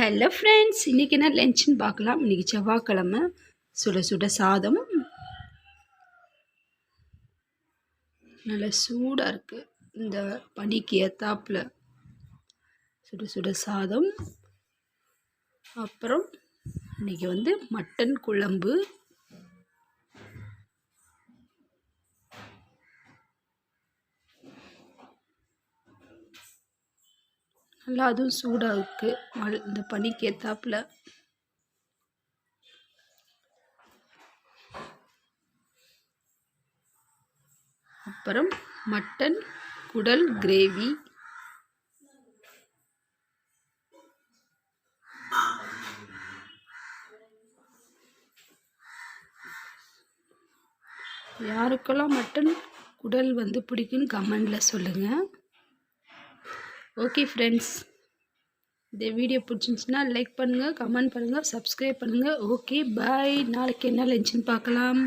Hello friends இன்றைக்கி என்ன லஞ்சுன்னு பார்க்கலாம். இன்றைக்கி செவ்வாய்க்கிழமை. சுட சுட சாதம். நல்லா சூடாக இருக்குது இந்த பனிக்கு ஏத்தாப்பில் சுட சுட சாதம். அப்புறம் இன்றைக்கி வந்து மட்டன் குழம்பு. நல்லா அதுவும் சூடாக இருக்குது மழை இந்த பனிக்கு ஏற்றாப்புல அப்புறம் மட்டன் குடல் கிரேவி. யாருக்கெல்லாம் மட்டன் குடல் வந்து பிடிக்குன்னு கமெண்டில் சொல்லுங்கள் ஓகே ஃப்ரெண்ட்ஸ் இந்த வீடியோ பிடிச்சிருந்துச்சின்னா லைக் பண்ணுங்கள் கமெண்ட் பண்ணுங்கள் சப்ஸ்கிரைப் பண்ணுங்கள் ஓகே பாய் நாளைக்கு என்ன லஞ்சுன்னு பார்க்கலாம்.